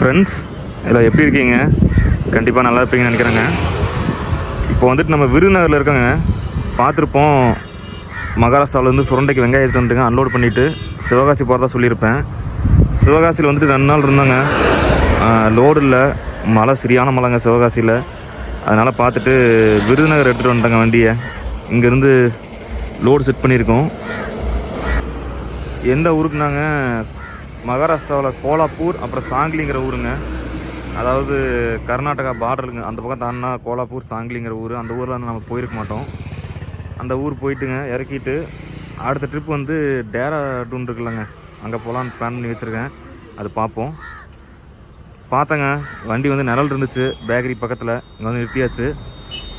Friends எல்லாம் எப்படி இருக்கீங்க? கண்டிப்பாக நல்லா இருப்பீங்கன்னு நினைக்கிறேங்க. இப்போ வந்துட்டு நம்ம விருதுநகரில் இருக்கோங்க. பார்த்துருப்போம் மகாராஷ்டிராவிலேருந்து சுரண்டைக்கு வெங்காயம் எடுத்து வந்துட்டுங்க அன்லோட் பண்ணிவிட்டு சிவகாசி போகிறதா சொல்லியிருப்பேன். சிவகாசியில் வந்துட்டு ரெண்டு நாள் இருந்தாங்க. லோடு இல்லை. மழை சரியான மழைங்க சிவகாசியில். அதனால் பார்த்துட்டு விருதுநகர் எடுத்துகிட்டு வந்துட்டேங்க வண்டியை. இங்கேருந்து லோடு செட் பண்ணியிருக்கோம். எந்த ஊருக்கு நாங்கள் மகாராஷ்டிராவில் கோலாப்பூர் அப்புறம் சாங்கிலிங்கிற ஊருங்க. அதாவது கர்நாடகா பார்டருங்க அந்த பக்கம் தானா கோலாப்பூர் சாங்கிலிங்கிற ஊர். அந்த ஊரில் நம்ம போயிருக்க மாட்டோம். அந்த ஊர் போயிட்டுங்க இறக்கிட்டு அடுத்த ட்ரிப் வந்து டேராடூன் இருக்குல்லங்க. அங்கே போகலான்னு பிளான் பண்ணி வச்சுருக்கேன். அது பார்ப்போம். பார்த்தேங்க வண்டி வந்து நிழல் இருந்துச்சு பேக்கரி பக்கத்தில். இங்கே வந்து நிறுத்தியாச்சு.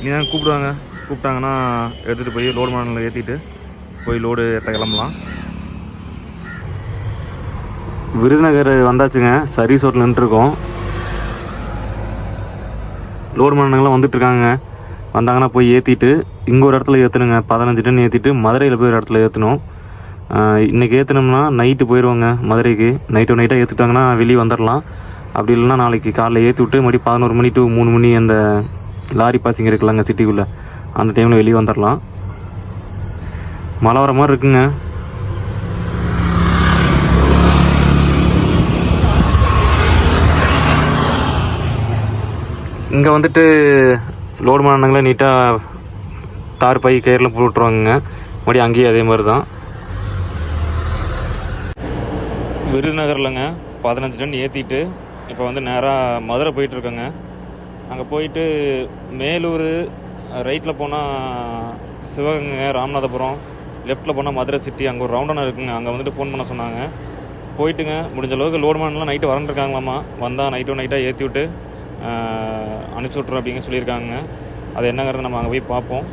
இனி தான் கூப்பிடுவாங்க. கூப்பிட்டாங்கன்னா எடுத்துகிட்டு போய் லோடு மாடலில் ஏற்றிட்டு போய் லோடு ஏற்ற கிளம்பலாம். விருதுநகர் வந்தாச்சுங்க. சர்வீஸ் ஓட்டில் நின்றுருக்கோம் லோடு மன்னங்கள்லாம் வந்துட்டுருக்காங்க. வந்தாங்கன்னா போய் ஏற்றிட்டு இங்கே ஒரு இடத்துல ஏற்றணுங்க பதினஞ்சு டன் ஏற்றிட்டு மதுரையில் போய் ஒரு இடத்துல ஏற்றணும் இன்றைக்கி ஏற்றினோம்னா நைட்டு போயிடுவாங்க மதுரைக்கு. நைட்டு நைட்டாக ஏற்றிட்டாங்கன்னா வெளியே வந்துடலாம் அப்படி இல்லைன்னா நாளைக்கு காலைல ஏற்றி விட்டு மறுபடி பதினோரு மணி டு மூணு மணி அந்த லாரி பாசிங் இருக்கலாங்க சிட்டிக்குள்ளே அந்த டைமில் வெளியே வந்துடலாம் மழை வர மாதிரி இருக்குங்க. இங்கே வந்துட்டு லோடு மானங்களே நீட்டாக தார் பை கயிறில் போட்டு மறுபடி மறுபடியும் அங்கேயும் அதே மாதிரி தான் விருதுநகர்லங்க பதினஞ்சு டன் ஏற்றிட்டு இப்போ வந்து நேராக மதுரை போயிட்டுருக்கோங்க. அங்கே போயிட்டு மேலூர் ரைட்டில் போனால் சிவகங்கை ராமநாதபுரம் லெஃப்ட்டில் போனால் மதுரை சிட்டி அங்கே ஒரு ரவுண்டனாக இருக்குங்க. அங்கே வந்துட்டு ஃபோன் பண்ண சொன்னாங்க. போயிட்டுங்க முடிஞ்ச அளவுக்கு லோடு மானலாம் நைட்டு வரண்டிருக்காங்களாம்மா வந்தால் நைட்டும் நைட்டாக ஏற்றி விட்டு அனுப்பிச்சி விட்றோம் அப்படிங்க சொல்லியிருக்காங்க. அது என்னங்கிறத நம்ம அங்கே போய் பார்ப்போம்.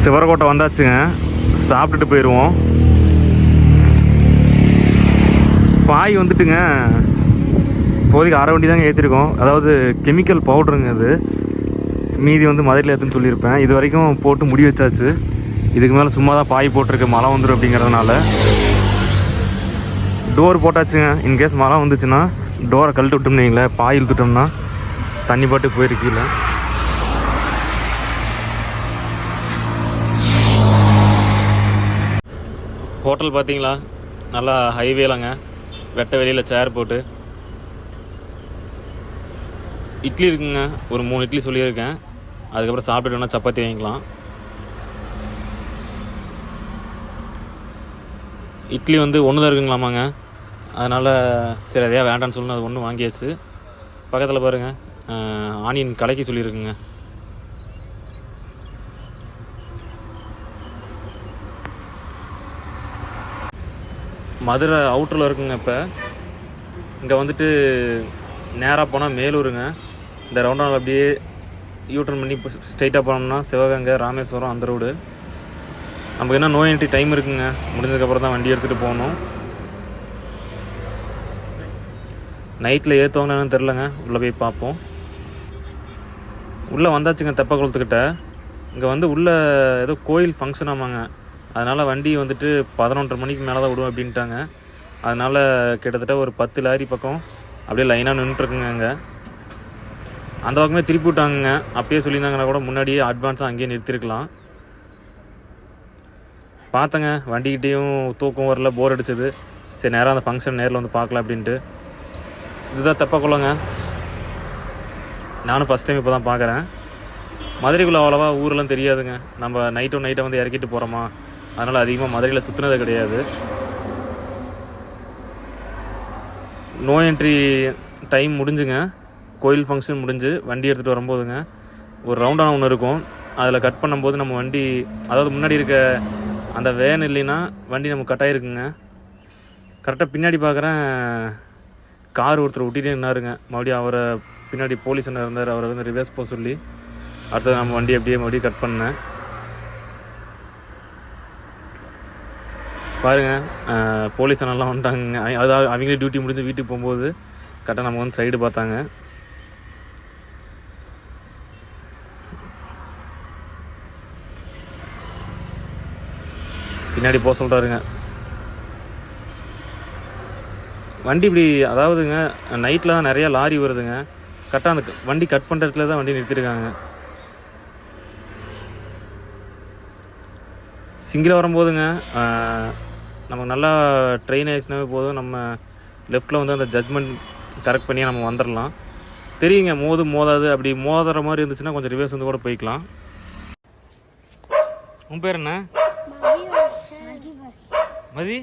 சிவரக்கோட்டை வந்தாச்சுங்க. சாப்பிட்டுட்டு போயிடுவோம் பாய் வந்துட்டுங்க. இப்போதைக்கு அரை வண்டி தாங்க ஏற்றிருக்கோம் அதாவது கெமிக்கல் பவுடருங்க அது. மீதி வந்து மதுரையில் ஏற்றுன்னு சொல்லியிருப்பேன். இது வரைக்கும் போட்டு முடி வச்சாச்சு. இதுக்கு மேலே சும்மா தான் பாய் போட்டிருக்கு மழை வந்துடும் அப்படிங்கிறதுனால. டோர் போட்டாச்சுங்க. இன்கேஸ் மழை வந்துச்சுன்னா. டோரை கழட்டி விட்டோம்னு வைங்களேன் பாய் இழுத்துட்டோம்னா தண்ணி பாட்டு போயிருக்கீங்கள ஹோட்டல் பார்த்தீங்களா? நல்லா ஹைவேலங்க வெட்ட வெளியில் சேர் போட்டு. இட்லி இருக்குங்க. ஒரு மூணு இட்லி சொல்லியிருக்கேன். அதுக்கப்புறம் சாப்பிட்டுட்டு வேணால் சப்பாத்தி வாங்கிக்கலாம். இட்லி வந்து ஒன்று தான் இருக்குங்களாமாங்க. அதனால் சரி அதையா வேண்டாம்னு சொல்லணும். அது ஒன்று வாங்கியாச்சு. பக்கத்தில் பாருங்கள் ஆனியன் கலைக்கு சொல்லியிருக்குங்க. மதுரை அவுட்டரில் இருக்குங்க இப்போ. இங்கே வந்துட்டு நேராக போனால் மேலூருங்க. இந்த ரவுண்டாவில் அப்படியே யூட்டர்ன் பண்ணி ஸ்ட்ரைட்டாக போனோம்னா சிவகங்கை ராமேஸ்வரம் அந்த ரோடு நமக்கு என்ன நோய் என்ட்ரி டைம் இருக்குங்க. முடிஞ்சதுக்கப்புறம் தான் வண்டி எடுத்துகிட்டு போகணும். நைட்டில் ஏற்றுவாங்கன்னு தெரிலங்க உள்ளே போய் பார்ப்போம். உள்ளே வந்தாச்சுங்க தெப்பக்குளத்துக்கிட்ட. இங்கே வந்து உள்ளே ஏதோ கோயில் ஃபங்க்ஷன் ஆமாங்க. அதனால் வண்டி வந்துட்டு பதினொன்றரை மணிக்கு மேலே தான் விடுவோம் அப்படின்ட்டாங்க. அதனால் கிட்டத்தட்ட ஒரு பத்து லாரி பக்கம் அப்படியே லைனாக நின்றுட்டுருக்குங்க அங்கே. அந்த பக்கமே திருப்பி விட்டாங்க அப்பயே சொல்லியிருந்தாங்கன்னா கூட முன்னாடியே அட்வான்ஸாக அங்கேயே நிறுத்திருக்கலாம். பார்த்தேங்க. வண்டிக்கிட்டேயும் தூக்கம் வரல போர் அடிச்சது. சரி நேராக அந்த ஃபங்க்ஷன் நேரில் வந்து பார்க்கலாம் அப்படின்ட்டு. இதுதான் தெப்பக்குளங்க நானும் ஃபஸ்ட் டைம் இப்போ தான் பார்க்குறேன் மதுரைக்குள்ளே அவ்வளோவா ஊரெல்லாம் தெரியாதுங்க. நம்ம நைட்டும் நைட்டை வந்து இறக்கிட்டு போகிறோமா அதனால் அதிகமாக மதுரையில் சுற்றுனது கிடையாது. நோ என்ட்ரி டைம் முடிஞ்சுங்க. கோயில் ஃபங்க்ஷன் முடிஞ்சு வண்டி எடுத்துகிட்டு வரும்போதுங்க. ஒரு ரவுண்டான ஒன்று இருக்கும். அதில் கட் பண்ணும்போது நம்ம வண்டி அதாவது முன்னாடி இருக்க அந்த வேன் இல்லைன்னா வண்டி நம்ம கட் ஆகிருக்குங்க கரெக்டாக பின்னாடி பார்க்குறேன் கார் ஒருத்தர் விட்டுட்டே நின்னாருங்க. மறுபடியும் அவரை பின்னாடி போலீஸ் என்ன இருந்தார் அவரை வந்து ரிவர்ஸ் போக சொல்லி அடுத்தது நம்ம வண்டி அப்படியே மறுபடியும் கட் பண்ணேன். பாருங்க போலீஸ் அண்ணெல்லாம் வந்துட்டாங்க அதாவது அவங்களே டியூட்டி முடிஞ்சு வீட்டுக்கு போகும்போது கரெக்டாக நம்ம வந்து சைடு பார்த்தாங்க. பின்னாடி போக சொல்கிறாருங்க வண்டி இப்படி அதாவதுங்க நைட்டில் தான் நிறையா லாரி வருதுங்க. கரெக்டாக அந்த வண்டி கட் பண்ணுற இடத்துல தான் வண்டி நிறுத்திருக்காங்க. சிங்கிளாக வரும்போதுங்க நமக்கு நல்லா ட்ரெயின் ஆயிடுச்சுனாவே போதும். நம்ம லெஃப்ட்டில் வந்து அந்த ஜட்மெண்ட் கரெக்ட் பண்ணி நம்ம வந்துடலாம் தெரியுங்க மோது மோதாது. அப்படி மோதுற மாதிரி இருந்துச்சுன்னா கொஞ்சம் ரிவர்ஸ் வந்து கூட போய்க்கலாம். உன் பேர் என்ன? மதி?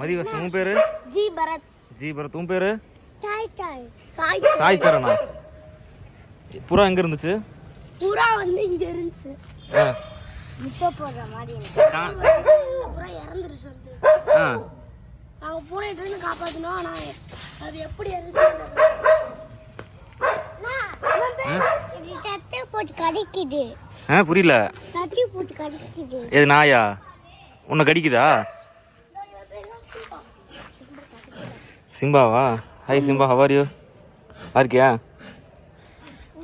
மதி வசன் உன் பேர்? ஜி பரத். ஜி பரத் உன் பேர்? சாய் சாய் சாய். சாய் சரணா புறா எங்கே இருந்துச்சு? புறா வந்து இங்க இருந்துச்சு. ஆ. முட்டை போடுற மாதிரி புறா இறந்துருச்சு வந்து ஆ. நாங்க பூனைட்டு இருந்து காப்பாத்தினோம் ஆனா அது எப்படி இருந்துச்சு தட்டு போட்டு கடிக்குது. ஆ புரியல. தட்டி போட்டு கடிக்குது. எது நாயா? உன்னை கடிக்குதா? சிம்பாவா? Hi Simba how are you இருக்கியா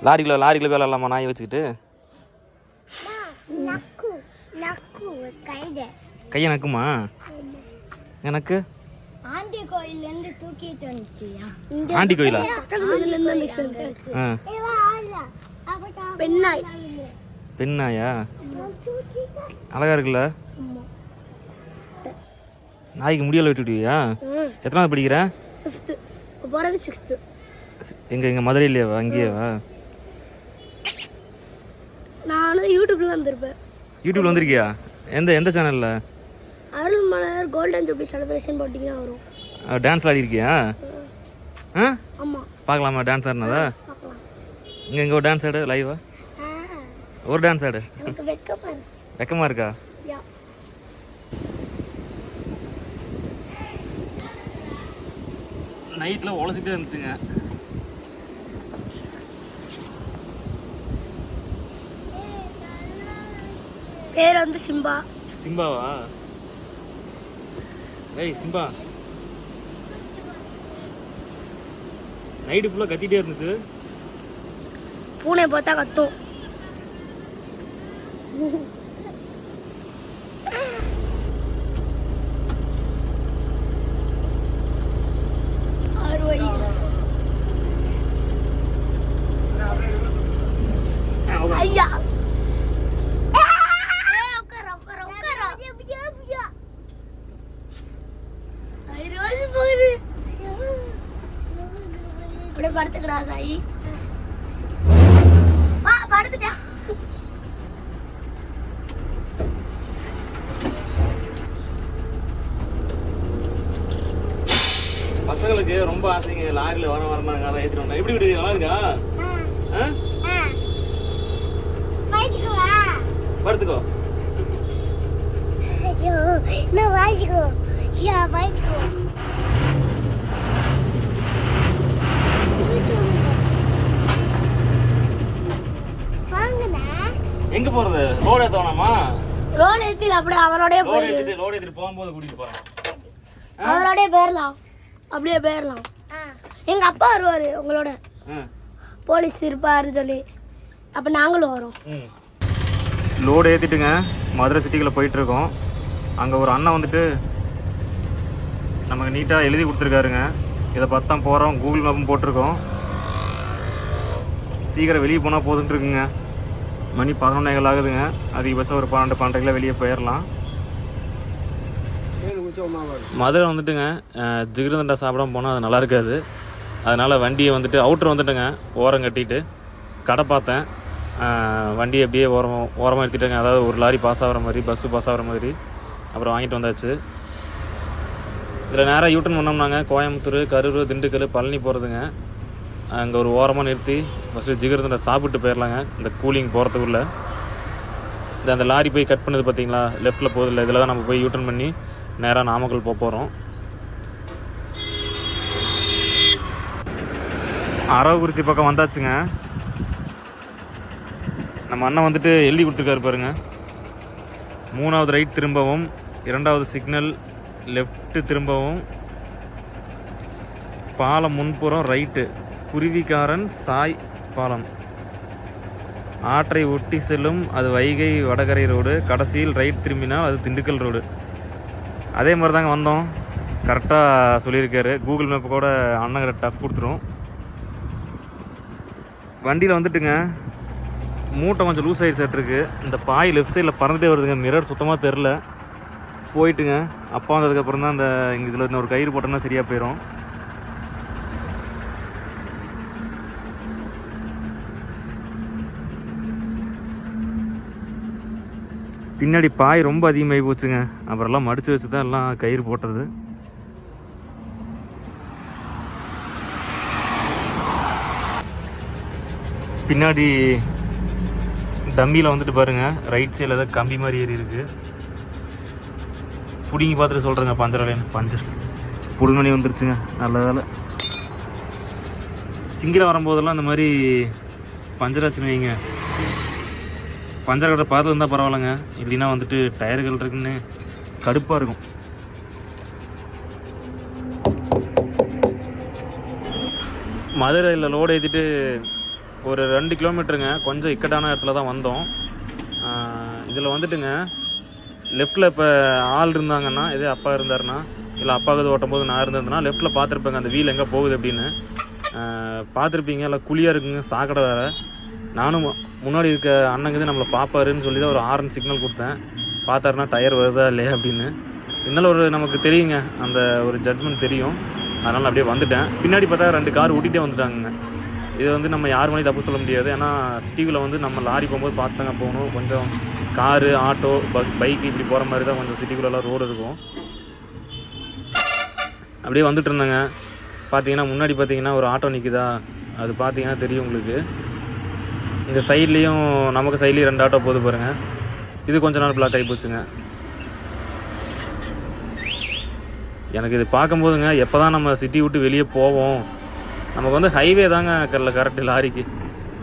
லாரிக்குள்ள லாரிக்குள்ள வேலை இல்லாமா நாயை வச்சுக்கிட்டு? நக்கு நக்கு கைது கையை நக்குமா? எனக்கு? ஆண்டி கோயில்ல இருந்து தூக்கிட்டு வந்துச்சியா ஆண்டி கோயிலா? பெண்ணாய். பெண் நாயா அழகா இருக்குல்ல? நாய்க்கு முடியல விட்டுடுவியா எத்தனாவது படிக்கிற? ஃபிஃப்த்து போகிறது சிக்ஸ்த்து எங்க எங்க மதுரையிலேயேவா அங்கேயேவா நான் வந்து யூடியூப்ல வந்திருப்பேன். யூடியூப்ல வந்திருக்கியா? எந்த எந்த சேனல்ல அருள்மலர் கோல்டன் ஜூப்ளி செலிப்ரேஷன் போட்டிங்கன்னா வரும். டான்ஸ் ஆடிருக்கியா? ஆ. ஆமாம் பார்க்கலாமா? டான்ஸ் ஆடினதா? இங்கே இங்கே ஒரு டான்ஸ் ஆடு லைவா ஒரு டான்ஸ் ஆடு. எனக்கு வெக்கப்பாரு வெக்கமா இருக்கா யா நைட்டில் உழைச்சிட்டே இருந்துச்சுங்க. பேர் வந்து சிம்பா. சிம்பாவா? ஏய் சிம்பா. நைட்டு ஃபுல்லாக கத்திட்டே இருந்துச்சு. பூனை பார்த்தா கத்தும். அப்படியே சாயி வா படுத்துட்டா பசங்களுக்கு ரொம்ப ஆசைங்க. லாரியில் வர வரனாங்க அதை ஏற்றிட்டு வந்தேன் எப்படி விடுது நல்லா இருக்கா ஆ படுத்துக்கோ ஐயோ நான் வாசிக்கோ யா வாசிக்கோ வாங்கண்ணா எங்கே போகிறது லோடு வேணாமா ரோல் ஏத்தி அப்படியே அவரோடய லோடு போய் ஏற்றிட்டு லோடு ஏற்றிட்டு போகும்போது கூட்டிகிட்டு போகிறேன் அவரோடய போயிடலாம் அப்படியே போயிடலாம் எங்க அப்பா வருவாரு உங்களோட. ம் போலீஸ் இருப்பாருன்னு சொல்லி. அப்ப நாங்களும் வரோம். ம். லோடு ஏற்றிட்டுங்க மதுரை சிட்டிக்குள்ளே போயிட்டுருக்கோம். அங்கே ஒரு அண்ணன் வந்துட்டு நமக்கு நீட்டாக எழுதி கொடுத்துருக்காருங்க. இதை பார்த்து தான் போகிறோம் கூகுள் மேப்பும் போட்டிருக்கோம். சீக்கிரம் வெளியே போனால் போதுன்ட்டு இருக்குங்க. மணி பதினொன்னேகள் ஆகுதுங்க. அதிகபட்சம் ஒரு பன்னெண்டு பன்னெண்டுக்குள்ள வெளியே போயிடலாம் மதுரை வந்துட்டுங்க. அஹ், ஜிகிருதண்டா சாப்பிடாம போனால் அது நல்லா இருக்காது. அதனால் வண்டியை வந்துட்டு அவுட்ரு வந்துட்டுங்க ஓரம் கட்டிட்டு. கடை பார்த்தேன். வண்டி வண்டியை அப்படியே ஓரம் ஓரமாக எடுத்துட்டேங்க அதாவது ஒரு லாரி பாஸ் ஆகிற மாதிரி பஸ்ஸு பாஸ் ஆகிற மாதிரி. அப்புறம் வாங்கிட்டு வந்தாச்சு. இதில் நேராக யூட்டன் பண்ணோம்னாங்க. கோயம்புத்தூர் கரூர் திண்டுக்கல் பழனி போகிறதுங்க அங்கே ஒரு ஓரமாக நிறுத்தி ஃபஸ்ட்டு ஜிகிருதண்டா சாப்பிட்டு போயிடலாங்க இந்த கூலிங் போகிறதுக்குள்ளே இந்த அந்த லாரி போய் கட் பண்ணது பார்த்தீங்களா லெஃப்ட்டில் போகுதில்ல இதில் தான் நம்ம போய் யூட்டர்ன் பண்ணி நேராக நாமக்கல் போக போகிறோம் அரவக்குறிச்சி பக்கம் வந்தாச்சுங்க. நம்ம அண்ணன் வந்துட்டு எழுதி கொடுத்துருக்காரு பாருங்க. மூணாவது ரைட் திரும்பவும் இரண்டாவது சிக்னல் லெஃப்ட்டு திரும்பவும். பாலம் முன்புறம் ரைட்டு குருவிக்காரன் சாய் பாலம். ஆற்றை ஒட்டி செல்லும் அது வைகை வடகரை ரோடு. கடைசியில் ரைட் திரும்பினால் அது திண்டுக்கல் ரோடு. அதே மாதிரி தாங்க வந்தோம். கரெக்டாக சொல்லியிருக்காரு. கூகுள் மேப்பு கூட அண்ணங்கிட்ட டஃப் கொடுத்துரும். வண்டியில் வந்துட்டுங்க. மூட்டை கொஞ்சம் லூஸ் ஆகிடுச்சு இருக்கு. இந்த பாய் லெஃப்ட் சைடில் பறந்துட்டே வருதுங்க. மிரர் சுத்தமாக தெரில போயிட்டுங்க. அப்பா வந்ததுக்கப்புறம் தான் அந்த இங்கே இதில் இன்னொரு கயிறு போட்டோம்னா சரியாக போயிடும் பின்னாடி பாய் ரொம்ப அதிகமாகி போச்சுங்க. அப்புறம்லாம் மடித்து வச்சு தான் எல்லாம் கயிறு போட்டது. பின்னாடி டம்மியில் வந்துட்டு பாருங்க. ரைட் சைடில் ஏதாவது கம்பி மாதிரி ஏறி இருக்குது பிடிங்கி பார்த்துட்டு சொல்கிறேங்க பஞ்சரலைன்னு. பஞ்சர் புடுங்கணி வந்துருச்சுங்க நல்ல வேலை சிங்கில் வரும்போதெல்லாம் இந்த மாதிரி பஞ்சராச்சுன்னு வைங்க. பஞ்சர் கட்டை பார்த்து இருந்தால் பரவாயில்லைங்க. இல்லைன்னா வந்துட்டு டயர்கள் இருக்குன்னு கடுப்பாக இருக்கும். மதுரையில் லோடு ஏற்றிட்டு ஒரு ரெண்டு கிலோமீட்டருங்க. கொஞ்சம் இக்கட்டான இடத்துல தான் வந்தோம். இதில் வந்துட்டுங்க லெஃப்ட்டில் இப்போ ஆள் இருந்தாங்கன்னா இதே அப்பா இருந்தாருன்னா இல்லை அப்பாவுக்கு ஓட்டும் போது நான் இருந்ததுன்னா லெஃப்ட்டில் பார்த்துருப்பேங்க அந்த வீல் எங்கே போகுது அப்படின்னு. பார்த்துருப்பீங்க இல்லை குழியாக இருக்குங்க சாக்கடை வேறு. நானும் முன்னாடி இருக்க அண்ணங்குது நம்மளை பார்ப்பாருன்னு சொல்லி தான் ஒரு ஆரன் சிக்னல் கொடுத்தேன். பார்த்தாருன்னா டயர் வருதா இல்லையா அப்படின்னு. இருந்தாலும் ஒரு நமக்கு தெரியுங்க. அந்த ஒரு ஜட்மெண்ட் தெரியும். அதனால் அப்படியே வந்துட்டேன். பின்னாடி பார்த்தா ரெண்டு கார் ஓட்டிகிட்டே வந்துட்டாங்க இது வந்து நம்ம யார் மணி தப்பு சொல்ல முடியாது. ஏன்னா சிட்டிக்குள்ளே வந்து நம்ம லாரி போகும்போது பார்த்தாங்க போகணும். கொஞ்சம் காரு ஆட்டோ பைக் இப்படி போகிற மாதிரி தான் கொஞ்சம் சிட்டிக்குள்ளெல்லாம் ரோடு இருக்கும். அப்படியே வந்துட்டு இருந்தாங்க. பார்த்தீங்கன்னா முன்னாடி பார்த்தீங்கன்னா ஒரு ஆட்டோ நிற்குதா அது பார்த்தீங்கன்னா தெரியும் உங்களுக்கு. இந்த சைட்லேயும் நமக்கு சைட்லேயும் ரெண்டு ஆட்டோ போகுது பாருங்க. இது கொஞ்ச நாள் பிளாக் ஆகி போச்சுங்க. எனக்கு இது பார்க்கும்போதுங்க எப்போ தான் நம்ம சிட்டி விட்டு வெளியே போவோம். நமக்கு வந்து ஹைவே தாங்க கரில் கரெக்டு லாரிக்கு.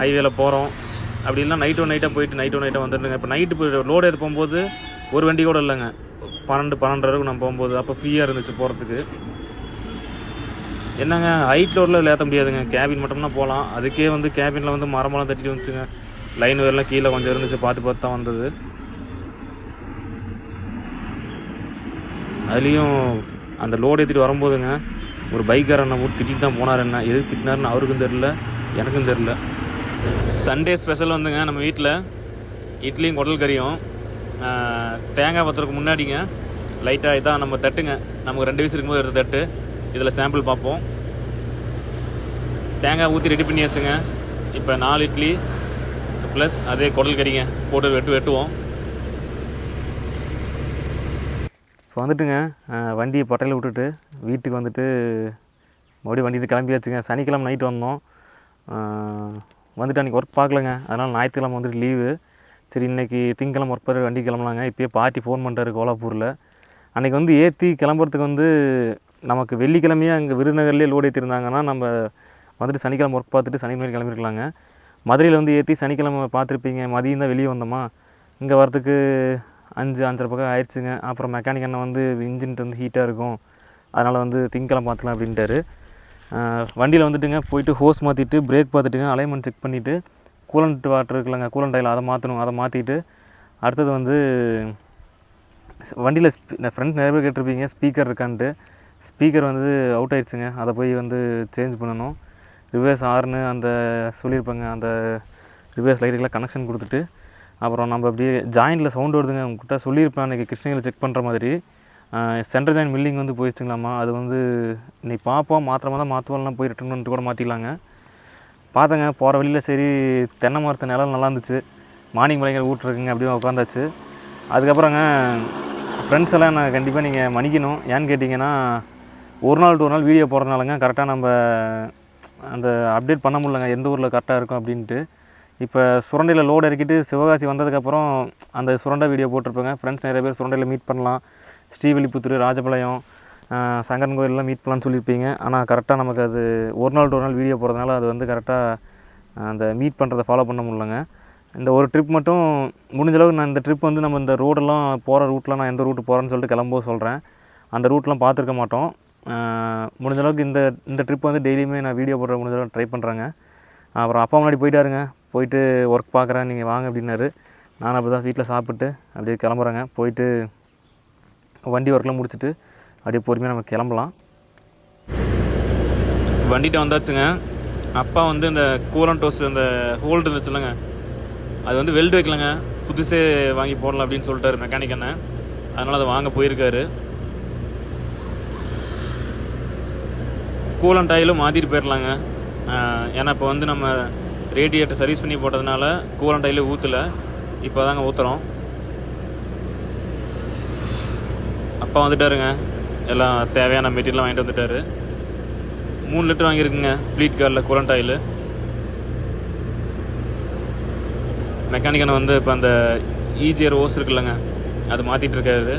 ஹைவேல போகிறோம் அப்படி இல்லை நைட் நைட்டாக போயிட்டு நைட்டு ஒன் நைட்டாக வந்துடுங்க இப்போ நைட்டு போய் லோடு எடுத்து போகும்போது ஒரு வண்டி கூட இல்லைங்க. பன்னெண்டு பன்னெண்டரைக்கு நம்ம போகும்போது அப்போ ஃப்ரீயாக இருந்துச்சு போகிறதுக்கு என்னங்க ஹைட் லோடில் ஏற்ற முடியாதுங்க. கேபின் மட்டும்னா போகலாம் அதுக்கே வந்து கேபினில் வந்து மரமெல்லாம் தட்டிட்டு வந்துச்சுங்க. லைன் வேறுலாம் கீழே கொஞ்சம் இருந்துச்சு பார்த்து பார்த்து தான் வந்தது. அதுலேயும் அந்த லோடு ஏற்றிட்டு வரும்போதுங்க ஒரு பைக்காரனை போட்டு திட்டிட்டு தான் போனார் என்ன? எதுக்கு திட்டினாருன்னு அவருக்கும் தெரில எனக்கும் தெரில சண்டே ஸ்பெஷல் வந்துங்க நம்ம வீட்டில் இட்லியும் குடல் கறியும். தேங்காய் பத்திரக்கு முன்னாடிங்க லைட்டாக இதான் நம்ம தட்டுங்க. நமக்கு ரெண்டு வயசு இருக்கும்போது எடுத்த தட்டு. இதில் சாம்பிள் பார்ப்போம். தேங்காய் ஊற்றி ரெடி பண்ணி வச்சுங்க. இப்போ நாலு இட்லி ப்ளஸ் அதே குடல் கறிங்க போட்டு வெட்டு வெட்டுவோம். இப்போ வந்துட்டுங்க வண்டியை பட்டையில் விட்டுட்டு வீட்டுக்கு வந்துட்டு மறுபடியும் வண்டிட்டு கிளம்பியாச்சுங்க. சனிக்கிழமை நைட்டு வந்தோம். வந்துட்டு அன்றைக்கி ஒர்க் பார்க்கலங்க. அதனால் ஞாயிற்றுக்கிழமை வந்துட்டு லீவு சரி இன்னைக்கு திங்கக்கிழமை ஒர்க் பண்ணுற வண்டி கிளம்பலாங்க இப்போயே பாட்டி ஃபோன் பண்ணிட்டாரு கோலாப்பூரில். அன்றைக்கி வந்து ஏற்றி கிளம்புறதுக்கு வந்து நமக்கு வெள்ளிக்கிழமையே அங்கே விருதுநகர்லேயே லோடு ஏற்றிருந்தாங்கன்னா நம்ம வந்துட்டு சனிக்கிழமை ஒர்க் பார்த்துட்டு சனிக்கிழமை கிளம்பிருக்கலாங்க. மதுரையில் வந்து ஏற்றி சனிக்கிழமை பார்த்துருப்பீங்க. மதியம் தான் வெளியே வந்தோமா? இங்கே வரதுக்கு அஞ்சு அஞ்சரை பக்கம் ஆயிடுச்சுங்க. அப்புறம் மெக்கானிக் அண்ணன் வந்து இன்ஜின் வந்து ஹீட்டாக இருக்கும். அதனால் வந்து திங்கக்கிழமை பார்த்துக்கலாம் அப்படின்ட்டாரு. வண்டியில் வந்துட்டுங்க போயிட்டு ஹோஸ் மாற்றிட்டு பிரேக் பார்த்துட்டுங்க அலைன்மெண்ட் செக் பண்ணிவிட்டு கூலண்ட் வாட்டர் இருக்குல்லங்க. கூலண்ட் ஆயில் அதை மாற்றணும் அதை மாற்றிட்டு அடுத்தது வந்து வண்டியில் ஃப்ரெண்ட்ஸ் நிறைய பேர் கேட்டிருப்பீங்க ஸ்பீக்கர் இருக்கான்ட்டு. ஸ்பீக்கர் வந்து அவுட் ஆயிடுச்சுங்க. அதை போய் வந்து சேஞ்ச் பண்ணணும். ரிவர்ஸ் ஆர்னு அந்த சொல்லியிருப்பாங்க. அந்த ரிவர்ஸ் லைட்டுக்கெலாம் கனெக்ஷன் கொடுத்துட்டு அப்புறம் நம்ம அப்படியே ஜாயிண்டில் சவுண்டு வருதுங்க. உங்ககிட்ட சொல்லியிருப்பேன். அன்றைக்கி கிருஷ்ணகிரியில் செக் பண்ணுற மாதிரி. சென்டர் ஜாயின் மில்லிங் வந்து போயிடுச்சுங்களாம்மா. அது வந்து நீ பார்ப்போம் மாத்திரமா தான் மாற்றுவோம்லாம் போய் ரிட்டர்ன் பண்ணிட்டு கூட மாற்றிக்கலாங்க பார்த்தேங்க போகிற வழியில் சரி தென்னை மரத்து நிலம் நல்லா இருந்துச்சு. மார்னிங் மலைகள் ஊட்டுருக்குங்க அப்படியே உட்காந்தாச்சு அதுக்கப்புறங்க ஃப்ரெண்ட்ஸ் எல்லாம் நான் கண்டிப்பாக நீங்கள் மன்னிக்கணும். ஏன்னு கேட்டிங்கன்னா ஒரு நாள் டூ ஒரு நாள் வீடியோ போடுறதுனாலங்க கரெக்டாக நம்ம அந்த அப்டேட் பண்ண முடியலங்க. எந்த ஊரில் கரெக்டாக இருக்கும் அப்படின்ட்டு. இப்போ சுரண்டையில் லோடு இறக்கிட்டு சிவகாசி வந்ததுக்கப்புறம் அந்த சுரண்டை வீடியோ போட்டிருப்பேங்க. ஃப்ரெண்ட்ஸ் நிறைய பேர் சுரண்டையில் மீட் பண்ணலாம். ஸ்ரீவில்லிபுத்தூர் ராஜபாளையம் சங்கரன் கோயிலெலாம் மீட் பண்ணலாம்னு சொல்லியிருப்பீங்க. ஆனால் கரெக்டாக நமக்கு அது ஒரு நாள் டூ ஒரு நாள் வீடியோ போடுறதுனால அது வந்து கரெக்டாக அந்த மீட் பண்ணுறதை ஃபாலோ பண்ண முடியலங்க. இந்த ஒரு ட்ரிப் மட்டும் முடிஞ்சளவுக்கு நான் இந்த ட்ரிப் வந்து நம்ம இந்த ரோடெல்லாம் போகிற ரூட்டில் நான் எந்த ரூட்டு போகிறேன்னு சொல்லிட்டு கிளம்போ சொல்கிறேன் அந்த ரூட்லாம் பார்த்துருக்க மாட்டோம். முடிஞ்சளவுக்கு இந்த இந்த ட்ரிப் வந்து டெய்லியுமே நான் வீடியோ போடுற முடிஞ்சளவுக்கு ட்ரை பண்ணுறேங்க அப்புறம் அப்பா முன்னாடி போயிட்டாருங்க. போயிட்டு ஒர்க் பார்க்குறேன் நீங்கள் வாங்க அப்படின்னாரு. நான் அப்படி தான் வீட்டில் சாப்பிட்டு அப்படியே கிளம்புறேங்க. போயிட்டு வண்டி ஒர்க்லாம் முடிச்சுட்டு அப்படியே பொறுமையாக நம்ம கிளம்பலாம். வண்டிகிட்ட வந்தாச்சுங்க. அப்பா வந்து இந்த கூலன் டோஸ் இந்த ஹோல்டு இருந்துச்சுல்லங்க அது வந்து வெல்டு வைக்கலங்க. புதுசே வாங்கி போடலாம் அப்படின்னு சொல்லிட்டாரு மெக்கானிக் அண்ணன். அதனால் அதை வாங்க போயிருக்காரு. கூலண்ட் ஆயிலும் மாற்றிட்டு போயிடலாங்க ஏன்னா இப்போ வந்து நம்ம ரேடியேட்டர் சர்வீஸ் பண்ணி போட்டதுனால கூலண்ட் ஆயிலும் ஊற்றல இப்போ தாங்க ஊற்றுறோம் அப்பா வந்துட்டாருங்க. எல்லாம் தேவையான மெட்டீரியல்லாம் வாங்கிட்டு வந்துட்டாரு. மூணு லிட்டர் வாங்கியிருக்குங்க. ஃப்ளீட் காரில் கூலண்ட் ஆயில். மெக்கானிக்கனை வந்து இப்போ அந்த ஈஜியர் ஓஸ் இருக்குல்லங்க. அது மாற்றிட்டு இருக்காரு.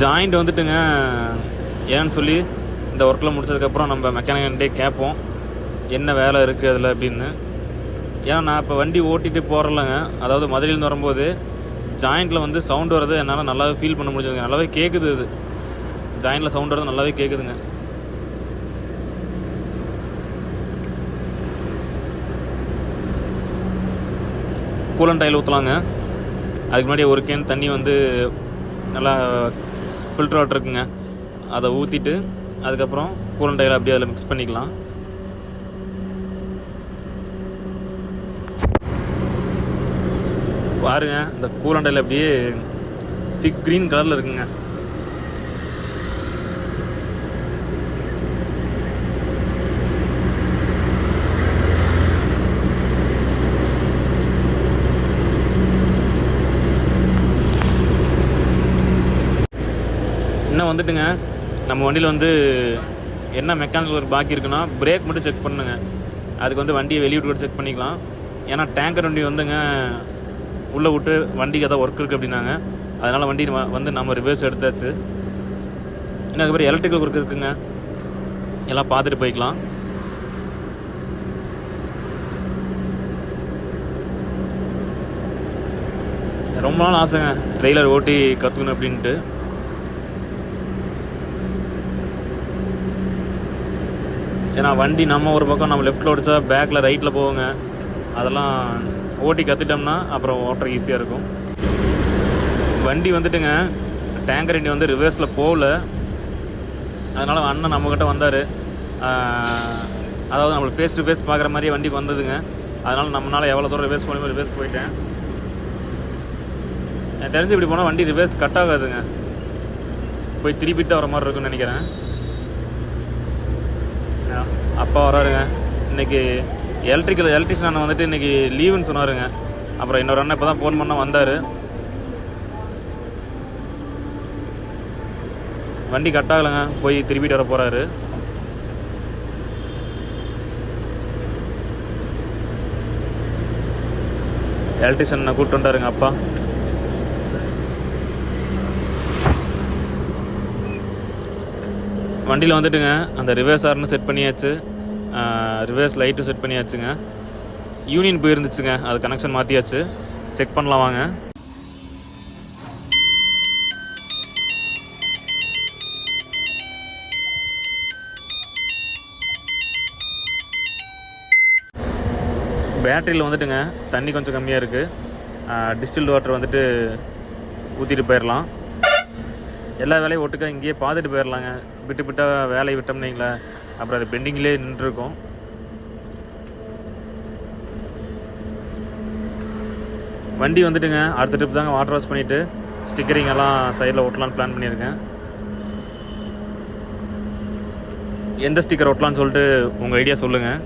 ஜாயிண்ட் வந்துட்டுங்க. ஏன்னு சொல்லி இந்த ஒர்க்கில் முடிச்சதுக்கப்புறம் நம்ம மெக்கானிக்கன்டே கேட்போம். என்ன வேலை இருக்குது அதில் அப்படின்னு. ஏன்னா நான் இப்போ வண்டி ஓட்டிகிட்டு போகிறலங்க அதாவது மதுரையிலேருந்து வரும்போது ஜாயிண்ட்டில் வந்து சவுண்ட் வர்றது என்னால் நல்லாவே ஃபீல் பண்ண முடிஞ்சதுங்க. நல்லாவே கேட்குது இது. ஜாயிண்டில் சவுண்ட் வர்றது நல்லாவே கேட்குதுங்க கூலண்ட் டைல் ஊற்றலாங்க அதுக்கு முன்னாடி ஒரு கேன் தண்ணி வந்து நல்லா ஃபில்டர் வாட்டர் இருக்குங்க. அதை ஊற்றிட்டு அதுக்கப்புறம் கூலண்ட் அப்படியே அதில் மிக்ஸ் பண்ணிக்கலாம். பாருங்கள் இந்த கூலண்ட் அப்படியே திக் க்ரீன் கலரில் இருக்குங்க. இன்னும் வந்துட்டுங்க நம்ம வண்டியில் வந்து என்ன மெக்கானிக்கல் ஒர்க் பாக்கி இருக்குன்னா பிரேக் மட்டும் செக் பண்ணுங்க. அதுக்கு வந்து வண்டியை வெளியே விட்டு கூட செக் பண்ணிக்கலாம். ஏன்னா டேங்கர் வண்டி வந்துங்க உள்ளே விட்டு வண்டிக்கு ஏதாவது ஒர்க் இருக்குது அப்படின்னாங்க. அதனால் வண்டி வந்து நம்ம ரிவர்ஸ் எடுத்தாச்சு. இன்னும் அதுக்கப்புறம் எலக்ட்ரிக்கல் ஒர்க் இருக்குங்க. எல்லாம் பார்த்துட்டு போய்க்கலாம். ரொம்ப நாள் ஆசைங்க ட்ரெய்லர் ஓட்டி கற்றுக்கணும் அப்படின்ட்டு. ஏன்னா வண்டி நம்ம ஒரு பக்கம் நம்ம லெஃப்ட்டில் ஓடிச்சா பேக்கில் ரைட்டில் போவோங்க. அதெல்லாம் ஓட்டி கற்றுட்டோம்னா அப்புறம் ஓட்டுற ஈஸியாக இருக்கும். வண்டி வந்துட்டுங்க டேங்கர் வண்டி வந்து ரிவர்ஸில் போகல. அதனால் அண்ணன் நம்மக்கிட்ட வந்தார். அதாவது நம்மளை ஃபேஸ் டு ஃபேஸ் பார்க்குற மாதிரியே வண்டிக்கு வந்ததுங்க. அதனால் நம்மளால் எவ்வளோ தூரம் ரிவர்ஸ் போகணுமோ ரிவர்ஸ் போயிட்டேன். எனக்கு தெரிஞ்சு இப்படி போனால் வண்டி ரிவர்ஸ் கட் ஆகாதுங்க. போய் திருப்பிட்டு வர மாதிரி இருக்கும்னு நினைக்கிறேன். அப்பா வராருங்க. இன்னைக்கு எலக்ட்ரிக்கல் எலக்ட்ரிஷியன் அண்ணன் வந்துட்டு இன்றைக்கி லீவுன்னு சொன்னாருங்க. அப்புறம் இன்னொரு அண்ணன் இப்போ தான் ஃபோன் பண்ண வந்தார். வண்டி கட் ஆகலைங்க. போய் திருப்பிட்டு வர போகிறாரு எலக்ட்ரிஷியன் கூப்பிட்டு வந்துட்டாருங்க அப்பா. வண்டியில் வந்துட்டுங்க. அந்த ரிவர்ஸ் ஆர்னு செட் பண்ணியாச்சு. ரிவர்ஸ் லைட்டும் செட் பண்ணியாச்சுங்க. யூனியன் போயிருந்துச்சுங்க. அது கனெக்ஷன் மாற்றியாச்சு செக் பண்ணலாம் வாங்க. பேட்டரியில் வந்துட்டுங்க. தண்ணி கொஞ்சம் கம்மியாக இருக்குது டிஸ்டில்டு வாட்டர் வந்துட்டு ஊற்றிட்டு போயிடலாம் எல்லா வேலையும் ஒட்டுக்கா இங்கேயே பார்த்துட்டு போயிடலாங்க விட்டு விட்டால் வேலையை விட்டோம்னீங்களா. அப்புறம் அது பெண்டிங்லேயே நின்றுருக்கும். வண்டி வந்துட்டுங்க. அடுத்த ட்ரிப் தாங்க வாட்டர் வாஷ் பண்ணிவிட்டு ஸ்டிக்கரிங் எல்லாம் சைடில் ஒட்டலான்னு பிளான் பண்ணியிருக்கேன். எந்த ஸ்டிக்கர் ஒட்டலான்னு சொல்லிட்டு உங்கள் ஐடியா சொல்லுங்கள்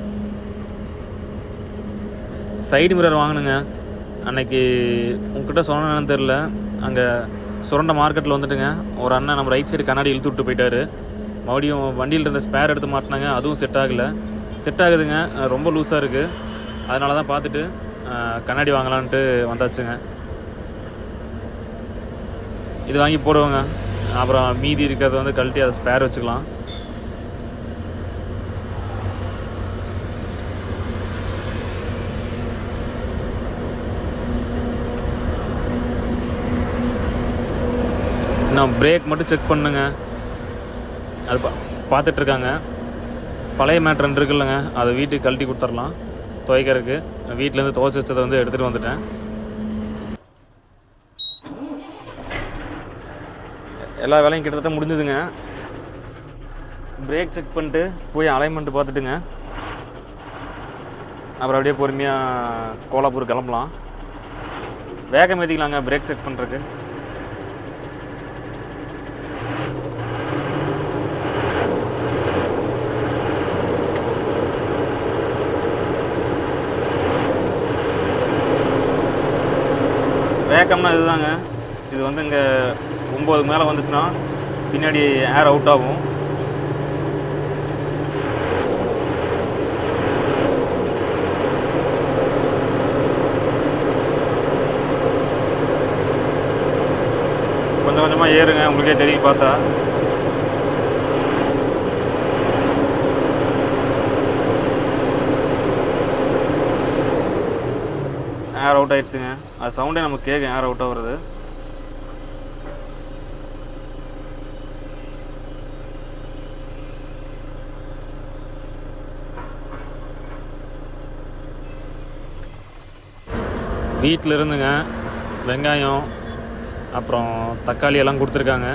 சைடு மிரர் வாங்கினுங்க அன்னைக்கு உங்ககிட்ட சொன்னேன்னு தெரில அங்கே சுரண்ட மார்க்கெட்டில் வந்துட்டுங்க. ஒரு அண்ணன் நம்ம ரைட் சைடு கண்ணாடி இழுத்து விட்டு போயிட்டாரு. மறுபடியும் வண்டியில் இருந்த ஸ்பேர் எடுத்து மாட்டினாங்க. அதுவும் செட் ஆகலை. செட் ஆகுதுங்க. ரொம்ப லூஸாக இருக்குது அதனால தான் பார்த்துட்டு கண்ணாடி வாங்கலான்ட்டு வந்தாச்சுங்க. இது வாங்கி போடுவோங்க. அப்புறம் மீதி இருக்கிறத வந்து கழட்டி அதை ஸ்பேர் வச்சுக்கலாம். நான் பிரேக் மட்டும் செக் பண்ணுங்க. அது பா பார்த்துட்ருக்காங்க. பழைய மேட்ரு இருக்குல்லங்க. அதை வீட்டுக்கு கழட்டி கொடுத்துர்லாம். துவைக்கிறதுக்கு. வீட்டிலேருந்து துவைச்சி வச்சதை வந்து எடுத்துகிட்டு வந்துட்டேன். எல்லா வேலையும் கிட்டத்தட்ட முடிஞ்சுதுங்க. பிரேக் செக் பண்ணிட்டு போய் அலைன்மெண்ட் பார்த்துட்டுங்க. அப்புறம் அப்படியே பொறுமையாக கோலாப்பூர் கிளம்பலாம். வேகம் ஏற்றிக்கலாங்க பிரேக் செக் பண்ணுறதுக்கு வேகம்னா இதுதாங்க. இது வந்து இங்கே ஒம்பது மேலே வந்துச்சுன்னா பின்னாடி ஏர் அவுட் ஆகும். கொஞ்சம் கொஞ்சமாக ஏறுங்க உங்களுக்கே தெரியும் பார்த்தா. ஏர் அவுட் ஆயிடுச்சுங்க. அது சவுண்டே நமக்கு கேட்கும் ஏர் அவுட் ஆகுறது வீட்டில் இருந்துங்க வெங்காயம் அப்புறம் தக்காளி எல்லாம் கொடுத்துருக்காங்க.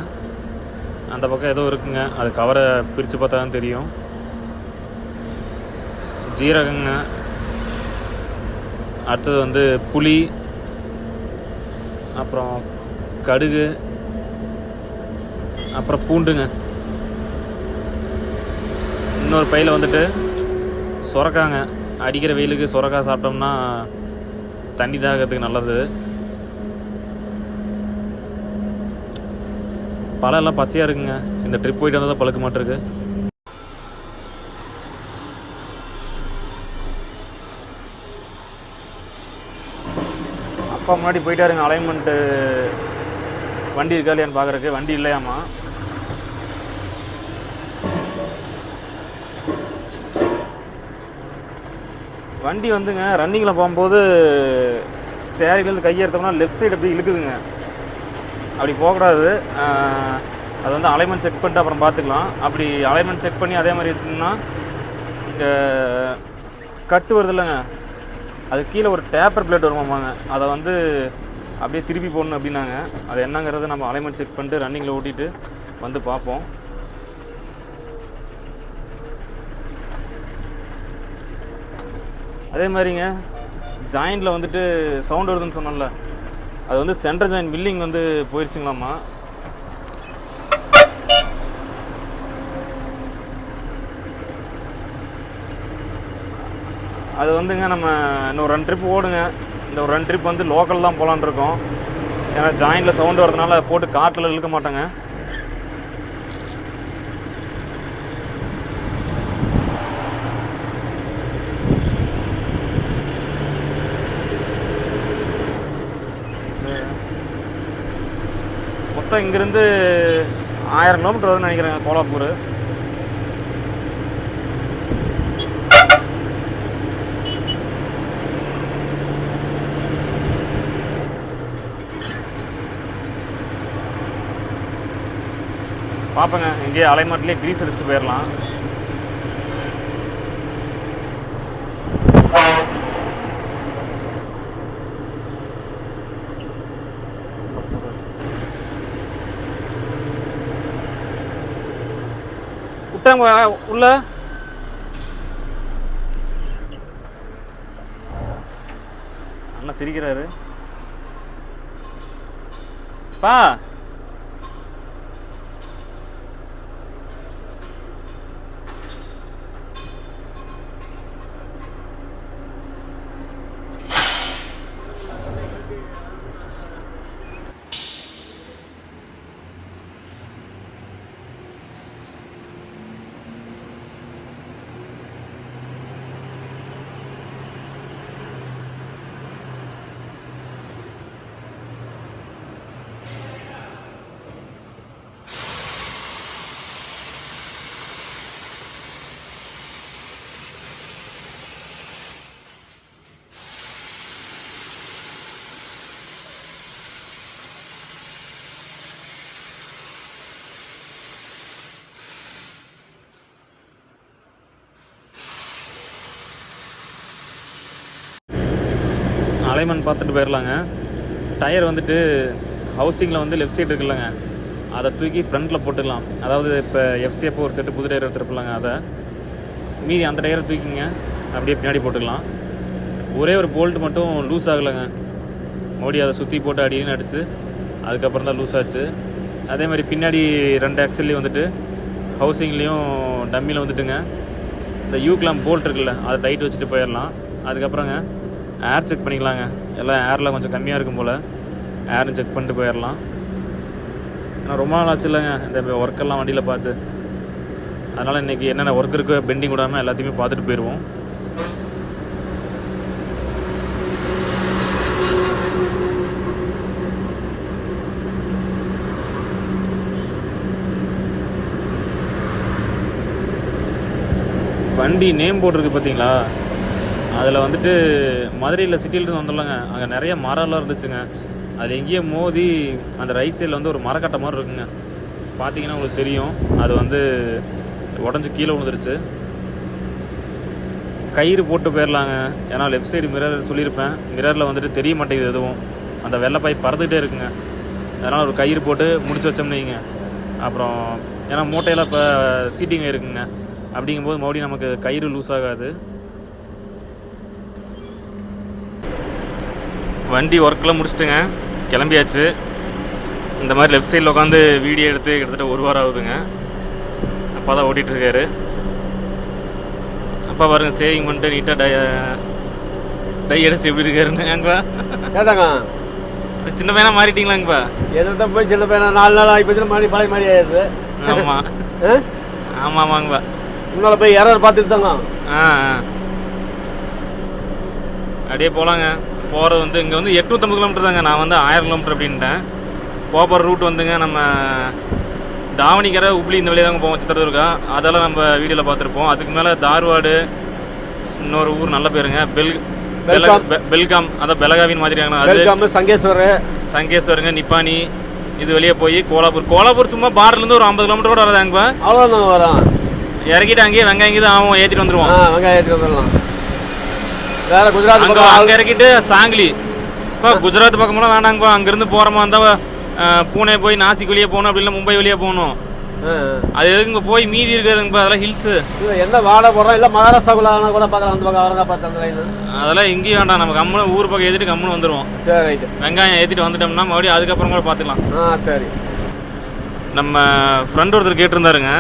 அந்த பக்கம் ஏதோ இருக்குங்க. அது கவரை பிரித்து பார்த்தா தான் தெரியும். ஜீரகங்க. அடுத்தது வந்து புளி அப்புறம் கடுகு அப்புறம் பூண்டுங்க. இன்னொரு பையில் வந்துட்டு சுரக்காங்க. அடிக்கிற வெயிலுக்கு சுரக்காய் சாப்பிட்டோம்னா தண்ணி தாகத்துக்கு நல்லது. பழம் எல்லாம் பச்சையாக இருக்குங்க. இந்த ட்ரிப் போயிட்டு வந்ததாக பழுக்க மாட்டிருக்கு. அப்பா முன்னாடி போயிட்டாருங்க அலைன்மெண்ட்டு வண்டி இருக்கா இல்லையான்னு பார்க்குறக்கு வண்டி இல்லையாமா வண்டி வந்துங்க ரன்னிங்கில் போகும்போது ஸ்டேரிங்லேருந்து கையை எடுத்தோம்னா லெஃப்ட் சைடு அப்படி இழுக்குதுங்க. அப்படி போகக்கூடாது. அது வந்து அலைன்மெண்ட் செக் பண்ணிட்டு அப்புறம் பார்த்துக்கலாம் அப்படி அலைன்மெண்ட் செக் பண்ணி அதே மாதிரி இருக்குன்னா இங்கே கட்டு வருது இல்லைங்க. அது கீழே ஒரு டேப்பர் பிளேட் வருமாமாங்க அதை வந்து அப்படியே திருப்பி போடணும் அப்படின்னாங்க. அது என்னங்கிறது நம்ம அலைமெண்ட் செக் பண்ணிட்டு ரன்னிங்கில் ஓட்டிட்டு வந்து பார்ப்போம். அதே மாதிரிங்க ஜாயிண்டில் வந்துட்டு சவுண்ட் வருதுன்னு சொன்னோம்ல. அது வந்து சென்டர் ஜாயின் மில்லிங் வந்து போயிடுச்சுங்களாம்மா அது வந்துங்க நம்ம இன்னும் ரெண்டு ட்ரிப் ஓடுங்க. இந்த ஒரு ரெண்டு ட்ரிப் வந்து லோக்கல் தான் போகலான்னு இருக்கோம் ஏன்னா ஜாயிண்டில் சவுண்டு வரதுனால போட்டு காட்டில் இழுக்க மாட்டேங்க. மொத்தம் இங்கேருந்து ஆயிரம் கிலோமீட்டர் வருதுன்னு நினைக்கிறேங்க கோலாப்பூர். பார்ப்பேங்க. இங்கேயே அலைமாட்டிலே க்ரீஸ் அடிச்சுட்டு போயிடலாம் விட்டாங்க உள்ள. அண்ணா சிரிக்கிறாரு. பா. மாரியம்மன் பார்த்துட்டு போயிடலாங்க டயர் வந்துட்டு ஹவுசிங்கில் வந்து லெஃப்ட் சைடு இருக்குல்லங்க. அதை தூக்கி ஃப்ரண்ட்டில் போட்டுக்கலாம். அதாவது இப்போ எஃப்சிஎப்போ ஒரு செட்டு புது டயர் எடுத்துருப்பலாங்க அதை. மீதி அந்த டயரை தூக்கிங்க. அப்படியே பின்னாடி போட்டுக்கலாம். ஒரே ஒரு போல்ட் மட்டும் லூஸ் ஆகலைங்க. மோடி அதை சுற்றி போட்டு அடின்னு அடித்து அதுக்கப்புறம் தான் லூஸ் ஆச்சு. அதே மாதிரி பின்னாடி ரெண்டு ஆக்சல்லையும் வந்துட்டு ஹவுசிங்லேயும் டம்மியில் வந்துட்டுங்க. இந்த யூ கிளாம் போல்ட் இருக்குல்ல அதை டைட் வச்சுட்டு போயிடலாம் அதுக்கப்புறங்க ஏர் செக் பண்ணிக்கலாங்க. எல்லாம் ஏரில் கொஞ்சம் கம்மியாக இருக்கும் போல். ஏரும் செக் பண்ணிட்டு போயிடலாம் ஏன்னா ரொம்ப நாள் ஆச்சு இல்லைங்க. இந்த ஒர்க்கெல்லாம் வண்டியில் பார்த்து. அதனால் இன்றைக்கி என்னென்ன ஒர்க் இருக்குது பெண்டிங் விடாமல் எல்லாத்தையுமே பார்த்துட்டு போயிடுவோம் வண்டி நேம் போர்டு இருக்குது பார்த்தீங்களா அதில் வந்துட்டு மதுரையில் சிட்டியிலேருந்து வந்துடலாங்க. அங்கே நிறைய மரம்லாம் இருந்துச்சுங்க. அது எங்கேயோ மோதி அந்த ரைட் சைடில் வந்து ஒரு மரக்கட்டை மாதிரி இருக்குங்க. பார்த்தீங்கன்னா உங்களுக்கு தெரியும். அது வந்து உடஞ்சி கீழே விழுந்துருச்சு. கயிறு போட்டு போயிடலாங்க. ஏன்னா லெஃப்ட் சைடு மிரர் சொல்லியிருப்பேன். மிரரில் வந்துட்டு தெரிய மாட்டேங்குது எதுவும். அந்த வெள்ளை பறந்துகிட்டே இருக்குங்க. அதனால் ஒரு கயிறு போட்டு முடிச்சு வச்சோம்னீங்க அப்புறம் ஏன்னா மூட்டையெல்லாம் இப்போ சீட்டிங் இருக்குங்க அப்படிங்கும்போது மறுபடியும் நமக்கு கயிறு லூஸ் ஆகாது. வண்டி ஒர்க்கெலாம் முடிச்சிட்டுங்க. கிளம்பியாச்சு. இந்த மாதிரி லெஃப்ட் சைடில் உட்காந்து வீடியோ எடுத்து கிட்டத்தட்ட ஒரு வாரம் ஆகுதுங்க. அப்பா தான் ஓட்டிகிட்ருக்காரு அப்பா பாருங்க சேவிங் பண்ணிட்டு நீட்டாக டை டை அடிச்சு எப்படி இருக்காருன்னு அங்கப்பா கேட்டாங்க சின்ன பையனா மாறிட்டீங்களாங்கப்பா எதை போய் சின்ன பையன் நாலு நாள் ஆகி போச்சுன்னா மறுபடியும் பழைய மாதிரி ஆயிடுது. ஆமாம்? ஆமாம் ஆமாங்கப்பா முன்னால போய் யாராவது பார்த்துட்டு தாங்க ஆ. அப்படியே போகலாங்க போகிறது வந்து இங்கே வந்து எட்நூற்றம்பது கிலோமீட்டர் தாங்க. நான் வந்து ஆயிரம் கிலோமீட்டர் அப்படின்ட்டேன். போகிற ரூட் வந்துங்க நம்ம தாவணிக்கரை உப்ளி இந்த வழியாக தாங்க போவோம் சித்திரதுர்கா. அதெல்லாம் நம்ம வீடியோவில் பார்த்துருப்போம். அதுக்கு மேலே தார்வாடு இன்னொரு ஊர் நல்ல பேருங்க. பெல் பெல- பெல்காம். அதான் பெலகாவின் மாதிரியான அது வெல்கம் சங்கேஸ்வர். சங்கேஸ்வருங்க நிப்பானி இது வெளியே போய் கோலாப்பூர். கோலாப்பூர் சும்மா பார்டர்லேருந்து ஒரு ஐம்பது கிலோமீட்டர் கூட வராதாங்கப்பா அவ்வளோதாங்க வரோம் இறக்கிட்டு அங்கேயே வெங்காயம் கீது அவன் ஏற்றிட்டு வந்துடுவோம் வெங்காயம் ஏற்றி வந்துடலாம் வேற குஜராத் அங்க பக்கம் அங்க இறக்கிட்டு சாங்கிலி. இப்போ குஜராத் பக்கமெல்லாம் வேணாங்கப்பா அங்கிருந்து போகிறோமா இருந்தால் பூனே போய் நாசிக் வெளியே போகணும் அப்படி இல்லை மும்பை வெளியே போகணும். அது எதுங்க போய் மீதி இருக்குதுங்கப்பா அதெல்லாம் ஹில்ஸு. இல்ல என்ன வாடகை போடுறோம் இல்லை மகாராஷ்டிராக்குள்ள கூட பார்க்கலாம் அந்த பக்கம் அவரங்க பார்த்து அந்த லைன் அதெல்லாம் எங்கேயும் வேண்டாம் நம்ம கம்முனு ஊர் பக்கம் ஏற்றிட்டு கம்முனு வந்துடுவோம் சரி ரைட்டு வெங்காயம் ஏற்றிட்டு வந்துட்டோம்னா மறுபடியும் அதுக்கப்புறம் கூட பார்த்துக்கலாம். ஆ சரி. நம்ம ஃப்ரெண்ட் ஒருத்தர் கேட்டிருந்தாருங்க.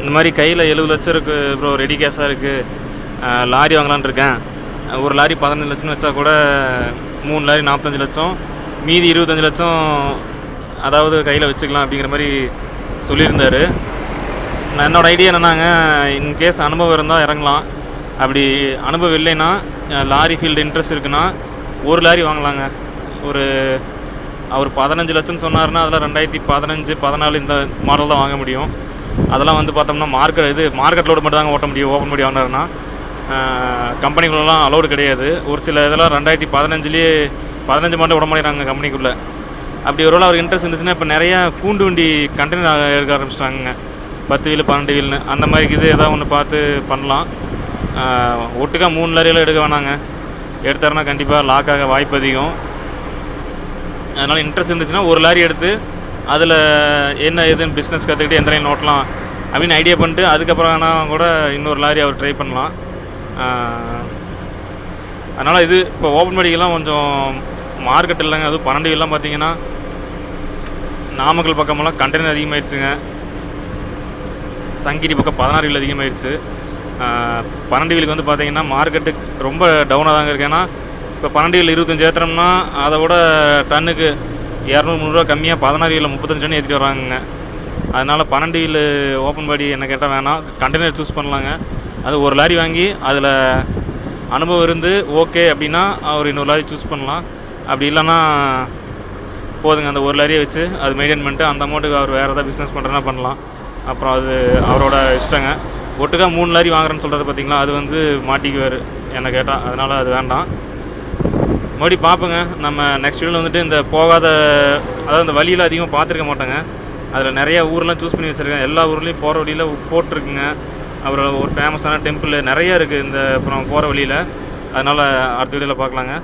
இந்த மாதிரி கையில் எழுபது லட்சம் இருக்குது ப்ரோ ரெடி கேஷாக இருக்குது லாரி வாங்கலான்னு இருக்கேன். ஒரு லாரி பதினஞ்சு லட்சம்னு வச்சா கூட மூணு லாரி நாற்பத்தஞ்சு லட்சம். மீதி இருபத்தஞ்சு லட்சம் அதாவது கையில் வச்சுக்கலாம் அப்படிங்கிற மாதிரி சொல்லியிருந்தார். நான் என்னோடய ஐடியா என்னன்னாங்க இன்கேஸ் அனுபவம் இருந்தால் இறங்கலாம். அப்படி அனுபவம் இல்லைன்னா லாரி ஃபீல்டு இன்ட்ரெஸ்ட் இருக்குன்னா ஒரு லாரி வாங்கலாங்க. ஒரு அவர் பதினஞ்சு லட்சம் சொன்னார்னா அதில் ரெண்டாயிரத்தி பதினஞ்சு பதினாலு இந்த மாடல் தான் வாங்க முடியும். அதெல்லாம் வந்து பார்த்தோம்னா மார்க்கெட் இது மார்க்கெட் லோடு மட்டும் தாங்க ஓட்ட முடியும் ஓப்பன் பண்ணி வாங்கினாருன்னா. கம்பெனிக்குள்ளலாம் அலௌடு கிடையாது. ஒரு சில இதெல்லாம் ரெண்டாயிரத்தி பதினஞ்சுலேயே பதினஞ்சு மட்டும் விட மாட்டேங்கிறாங்க கம்பெனிக்குள்ளே. அப்படி ஒருவேளை அவருக்கு இன்ட்ரெஸ்ட் இருந்துச்சுன்னா இப்போ நிறையா கூண்டு வண்டி கண்டெய்னர் எடுக்க ஆரம்பிச்சிட்டாங்க பத்து வீல் பன்னெண்டு வீல்னு அந்த மாதிரி இது எதாவது ஒன்று பார்த்து பண்ணலாம். ஒட்டுக்கா மூணு லாரியெல்லாம் எடுக்க வேணாங்க. எடுத்தாருன்னா கண்டிப்பாக லாக் ஆக வாய்ப்பு அதிகம். அதனால் இன்ட்ரெஸ்ட் இருந்துச்சுன்னா ஒரு லாரி எடுத்து அதில் என்ன எதுன்னு பிஸ்னஸ் கற்றுக்கிட்டு எந்த லைன் ஓட்டலாம் அப்படின்னு ஐடியா பண்ணிட்டு அதுக்கப்புறம் ஆனால் கூட இன்னொரு லாரி அவர் ட்ரை பண்ணலாம். அதனால் இது இப்போ ஓப்பன் படிக்கெல்லாம் கொஞ்சம் மார்க்கெட் இல்லைங்க. அதுவும் பன்னெண்டு வீல்லாம் பார்த்தீங்கன்னா நாமக்கல் பக்கமெல்லாம் கண்டெய்னர் அதிகமாகிடுச்சுங்க சங்கிரி பக்கம் பதினாறு வீல் அதிகமாகிடுச்சு பன்னெண்டு வீலுக்கு வந்து பார்த்தீங்கன்னா மார்க்கெட்டு ரொம்ப டவுனாக தாங்க இருக்கு. ஏன்னா இப்போ பன்னெண்டு வீல் இருபத்தஞ்சி ஏற்றுறோம்னா அதை விட டன்னுக்கு இரநூறு முந்நூறுரூவா கம்மியாக பதினாறு வீலில் முப்பத்தஞ்சு டன் ஏற்றிட்டு வராங்க அதனால் பன்னெண்டு வீல் ஓப்பன் பாடி என்ன கேட்டால் வேணாம். கண்டெய்னர் சூஸ் பண்ணலாங்க. அது ஒரு லாரி வாங்கி அதில் அனுபவம் இருந்து ஓகே அப்படின்னா அவர் இன்னொரு லாரி சூஸ் பண்ணலாம். அப்படி இல்லைன்னா போதுங்க அந்த ஒரு லாரியை வச்சு அது மெயின்டைன் பண்ணிட்டு அந்த அமௌண்ட்டுக்கு அவர் வேறு எதாவது பிஸ்னஸ் பண்ணுறனா பண்ணலாம். அப்புறம் அது அவரோட இஷ்டங்க. ஒட்டுக்கா மூணு லாரி வாங்குறேன்னு சொல்கிறது பார்த்திங்களா அது வந்து மாட்டிக்குவார் என்னை கேட்டால் அதனால் அது வேண்டாம். மறுபடியும் பார்ப்போங்க. நம்ம நெக்ஸ்ட் வீடியோவில் வந்துட்டு இந்த போகாத அதாவது இந்த வழியில் அதிகமாக பார்த்துருக்க மாட்டோங்க. அதில் நிறைய ஊர்லாம் சூஸ் பண்ணி வச்சுருக்கேன். எல்லா ஊர்லேயும் போகிற வழியில் ஃபோர்ட் இருக்குங்க. அப்புறம் ஒரு ஃபேமஸான டெம்பிள் நிறைய இருக்குது இந்த அப்புறம் போகிற வழியில். அதனால் அடுத்த வீடியோவில் பார்க்கலாங்க.